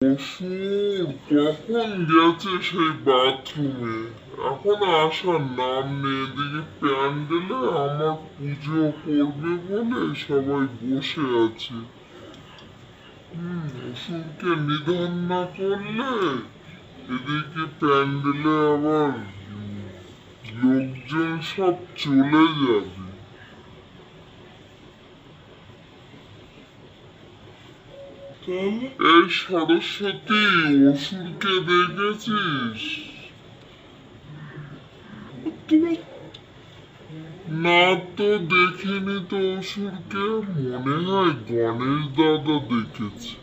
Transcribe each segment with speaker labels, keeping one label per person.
Speaker 1: অসুর কখন গেছে সেই বাথরুমে, এখন আসার নাম নেই, এদিকে প্যান্ডেলে আমার পুজো করবে বলে সবাই বসে আছে। হুম, অসুরকে নিধন না করলে এদিকে প্যান্ডেলে আবার লোকজন সব চলে যাবে। এই সরস্বতী অসুরকে দেখেছিস? না তো দেখিনি তো অসুরকে মনে হয় গণেশ দাদা দেখেছে।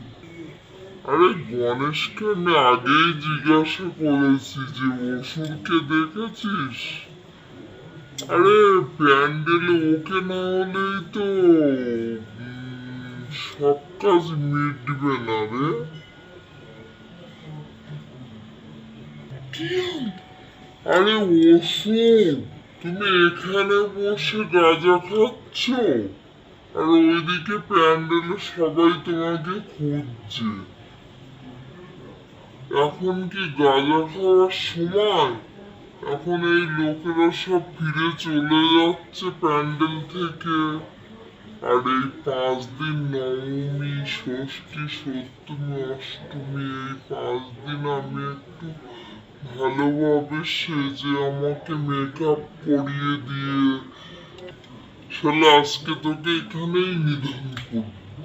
Speaker 1: আরে গণেশকে আমি আগেই জিজ্ঞাসা করেছি যে অসুরকে দেখেছিস? আরে প্যান্ডেলে ওকে না হলেই তো সব কাজ মিটবে না রে আরে অসুর তুমি এখানে বসে গাঁজা খাচ্ছ? আর ওইদিকে প্যান্ডেলে সবাই তোমাকে খুঁজছে। এখন কি গাঁজা খাওয়ার সময়? এখন এই লোকেরা সব ফিরে চলে যাচ্ছে প্যান্ডেল থেকে। আর এই পাঁচ দিন নবমী, ষষ্ঠী, সপ্তমী, অষ্টমী, এই পাঁচ দিন আমি একটু ভালোভাবে সেজে আমাকে মেক আপ করিয়ে দিয়ে শালা আজকে তোকে এখানেই নিধন করব।